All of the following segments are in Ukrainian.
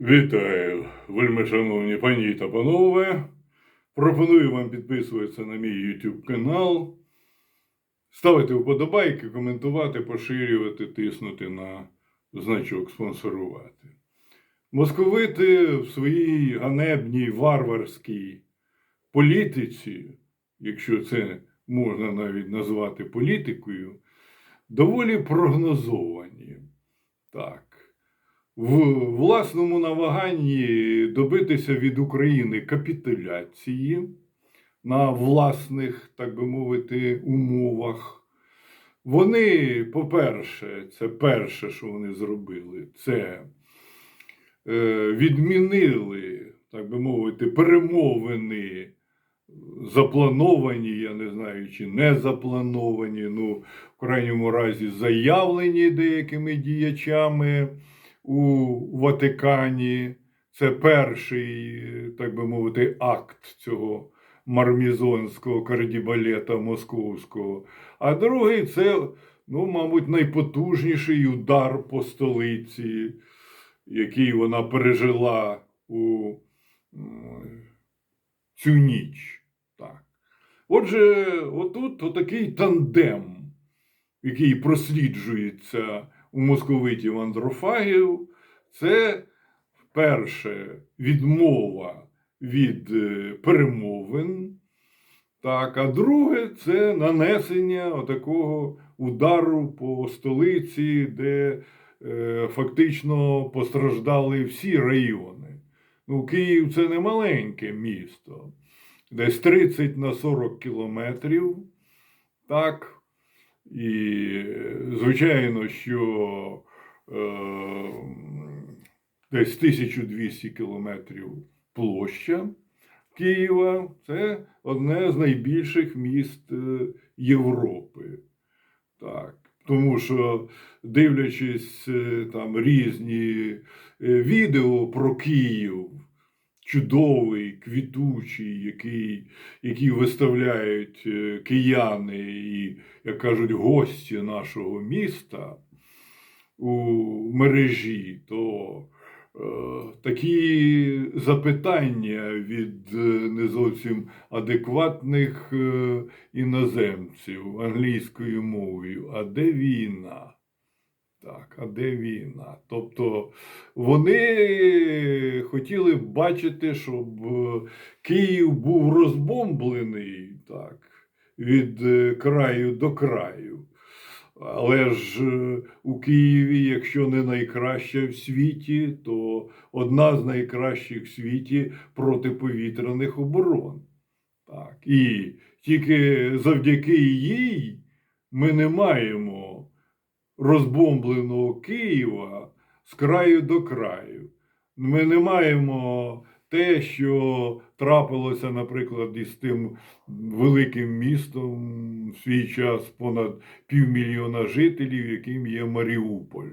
Вітаю, вельми шановні пані та панове. Пропоную вам підписуватися на мій YouTube канал, ставити вподобайки, коментувати, поширювати, тиснути на значок спонсорувати. Московити в своїй ганебній варварській політиці, якщо це можна навіть назвати політикою, доволі прогнозовані. Так в власному намаганні добитися від України капітуляції на власних, так би мовити, умовах. Вони, по-перше, це перше, що вони зробили, це е, відмінили, так би мовити, перемовини. Заплановані, я не знаю, чи не заплановані, ну, в крайньому разі, заявлені деякими діячами у Ватикані. Це перший, так би мовити, акт цього мармізонського кардібалета московського. А другий це, ну, мабуть, найпотужніший удар по столиці, який вона пережила у цю ніч. Так. Отже, отут отакий тандем, який просліджується у московитів андрофагів, це перше відмова від е, перемовин. Так, а друге це нанесення такого удару по столиці, де е, фактично постраждали всі райони. Ну, Київ це не маленьке місто, десь 30 на 40 кілометрів. Так, і, звичайно, що е, десь 1200 кілометрів площа Києва це одне з найбільших міст е, Європи. Так. Тому що, дивлячись е, там різні е, відео про Київ, чудовий, квітучий, який, який виставляють е, кияни і, як кажуть, гості нашого міста у мережі, то е, такі запитання від е, не зовсім адекватних е, іноземців англійською мовою. А де війна? Так, а де війна? Тобто вони хотіли б бачити, щоб е, Київ був розбомблений так, від е, краю до краю. Але ж е, у Києві, якщо не найкраща в світі, то одна з найкращих в світі протиповітряних оборон. Так. І тільки завдяки їй ми не маємо розбомбленого Києва з краю до краю. Ми не маємо те, що трапилося, наприклад, із тим великим містом в свій час понад півмільйона жителів, яким є Маріуполь,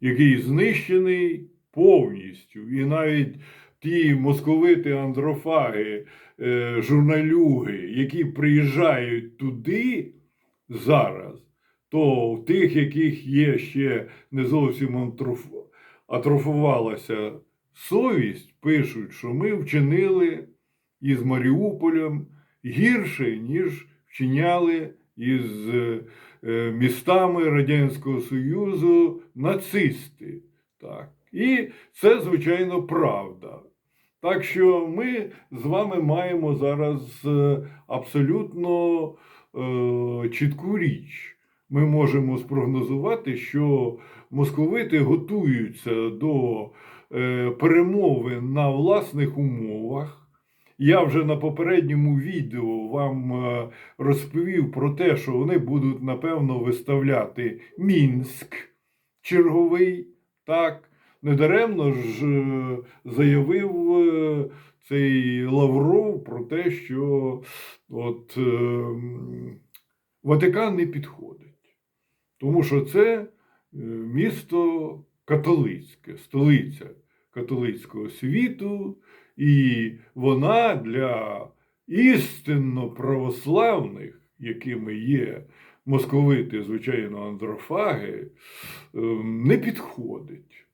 який знищений повністю. І навіть ті московити андрофаги, е, журналюги, які приїжджають туди зараз, то в тих, яких є ще не зовсім атрофувалася совість, пишуть, що ми вчинили із Маріуполем гірше, ніж вчиняли із е, містами Радянського Союзу нацисти. Так. І це, звичайно, правда. Так що ми з вами маємо зараз е, абсолютно е, чітку річ. Ми можемо спрогнозувати, що московити готуються до е, перемови на власних умовах. Я вже на попередньому відео вам е, розповів про те, що вони будуть напевно виставляти Мінськ черговий. Так, недаремно ж е, заявив цей Лавров про те, що от, е, Ватикан не підходить. Тому що це е, місто католицьке, столиця католицького світу, і вона для істинно православних, якими є московити, звичайно, андрофаги, е, не підходить.